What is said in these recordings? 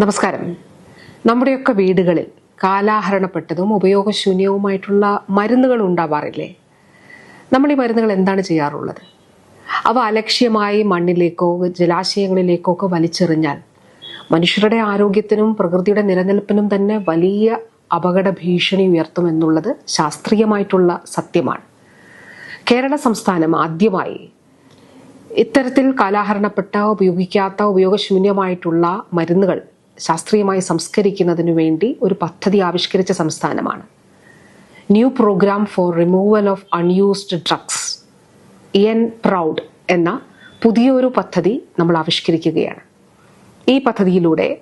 നമസ്കാരം. നമ്മുടെയൊക്കെ വീടുകളിൽ കാലാഹരണപ്പെട്ടതും ഉപയോഗശൂന്യവുമായിട്ടുള്ള മരുന്നുകൾ ഉണ്ടാവാറില്ലേ? നമ്മൾ ഈ മരുന്നുകൾ എന്താണ് ചെയ്യാറുള്ളത്? അവ അലക്ഷ്യമായി മണ്ണിലേക്കോ ജലാശയങ്ങളിലേക്കോ ഒക്കെ വലിച്ചെറിഞ്ഞാൽ മനുഷ്യരുടെ ആരോഗ്യത്തിനും പ്രകൃതിയുടെ നിലനിൽപ്പിനും തന്നെ വലിയ അപകട ഭീഷണി ഉയർത്തുമെന്നുള്ളത് ശാസ്ത്രീയമായിട്ടുള്ള സത്യമാണ്. കേരള സംസ്ഥാനം ആദ്യമായി ഇത്തരത്തിൽ കാലാഹരണപ്പെട്ട ഉപയോഗിക്കാത്ത ഉപയോഗശൂന്യമായിട്ടുള്ള മരുന്നുകൾ ശാസ്ത്രീയമായി സംസ്കരിക്കുന്നതിനു വേണ്ടി ഒരു പദ്ധതി ആവിഷ്കരിച്ച സംസ്ഥാനമാണ്. New programme for removal of unused drugs N proud എന്ന പുതിയൊരു പദ്ധതി നമ്മൾ ആവിഷ്കരിക്കുകയാണ്. ഈ പദ്ധതിയിലൂടെ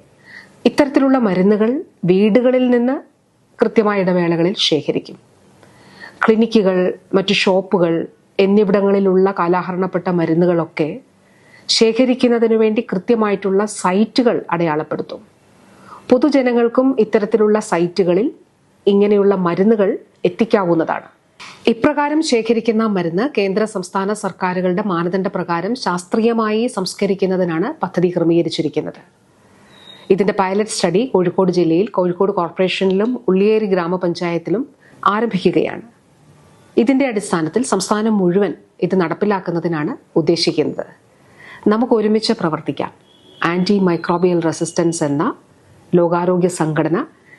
ഇത്തരത്തിലുള്ള മരുന്നുകൾ വീടുകളിൽ നിന്ന് കൃത്യമായ ഇടവേളകളിൽ ശേഖരിക്കും. ക്ലിനിക്കുകൾ മറ്റു ഷോപ്പുകൾ എന്നിവിടങ്ങളിലുള്ള കാലാഹരണപ്പെട്ട മരുന്നുകളൊക്കെ ശേഖരിക്കുന്നതിനു വേണ്ടി കൃത്യമായിട്ടുള്ള സൈറ്റുകൾ അടയാളപ്പെടുത്തും. പൊതുജനങ്ങൾക്കും ഇത്തരത്തിലുള്ള സൈറ്റുകളിൽ ഇങ്ങനെയുള്ള മരുന്നുകൾ എത്തിക്കാവുന്നതാണ്. ഇപ്രകാരം ശേഖരിക്കുന്ന മരുന്ന് കേന്ദ്ര സംസ്ഥാന സർക്കാരുകളുടെ മാനദണ്ഡ പ്രകാരം ശാസ്ത്രീയമായി സംസ്കരിക്കുന്നതിനാണ് പദ്ധതി ക്രമീകരിച്ചിരിക്കുന്നത്. ഇതിന്റെ പൈലറ്റ് സ്റ്റഡി കോഴിക്കോട് ജില്ലയിൽ കോഴിക്കോട് കോർപ്പറേഷനിലും ഉള്ളിയേരി ഗ്രാമപഞ്ചായത്തിലും ആരംഭിക്കുകയാണ്. ഇതിന്റെ അടിസ്ഥാനത്തിൽ സംസ്ഥാനം മുഴുവൻ ഇത് നടപ്പിലാക്കുന്നതിനാണ് ഉദ്ദേശിക്കുന്നത്. നമുക്ക് ഒരുമിച്ച് പ്രവർത്തിക്കാം. ആന്റി മൈക്രോബിയൽ റെസിസ്റ്റൻസ് എന്ന ലോകാരോഗ്യ സംഘടന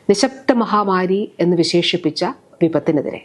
നിശബ്ദ മഹാമാരി എന്ന് വിശേഷിപ്പിച്ച വിപത്തിനെതിരെ.